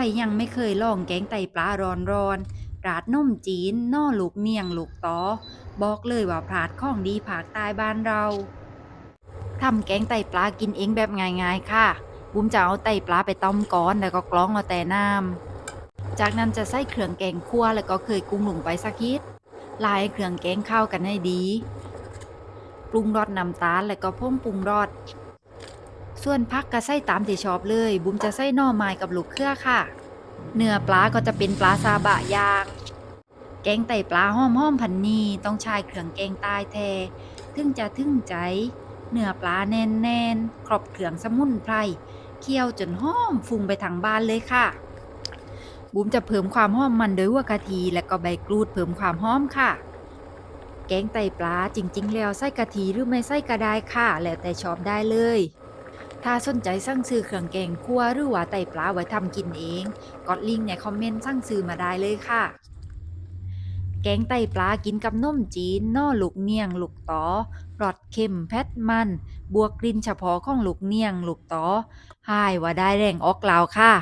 รยังไม่เคยลองแกงไตปลาร้อนๆราดนมจีนน่อลูกเนียงลูกตอ บอกเลยว่าพลาดของดีภาคใต้บ้านเราทำแกงไตปลากินเองแบบง่าย ๆ ค่ะ บุ้มจะเอาไตปลาไปต้มก้อนแล้วก็กรองเอาแต่น้ำ จากนั้นจะใส่เครื่องแกงคั่วแล้วก็เคยกุ้งลงไปสักนิดลายเครื่องแกงเข้ากันให้ดี ปรุงรสน้ำตาลแล้วก็พ่งปรุงรส ส่วนพักก็ใส่ตามที่ชอบเลย บุ้มจะใส่น่อไม้กับลูกเครือค่ะ เนื้อปลาก็จะเป็นปลาซาบะย่าง แกงไตปลาห้อมห้อมพันนีต้องใช้เครื่องแกงใตายแท้ถึงจะถึงใจ เนื้อปลาแน่นแน่นๆครบเครื่องสมุนไพรเคี่ยวจนห้อมฟุ้งไปทางบ้านเลยค่ะ บุ้มจะเพิ่มความหอมมันโดยหัวกะทิและก็ใบกรูดเพิ่มความหอมค่ะแกงไตปลาจริง ๆ แล้วใส่กะทิหรือไม่ใส่ก็ได้ค่ะ แล้วแต่ชอบได้เลย ถ้าสนใจสั่งซื้อเครื่องแกงคั่วหรือว่าไตปลาไว้ทำกินเองกดลิงก์ในคอมเมนต์สั่งซื้อมาได้เลยค่ะ แกงไตปลากินกับนมจีนน่อลูกเนียงลูกตอรสเค็มแพทมัน บวกกลิ่นเฉพาะของลูกเนียงลูกตอหายว่าได้แรงออกลาวค่ะ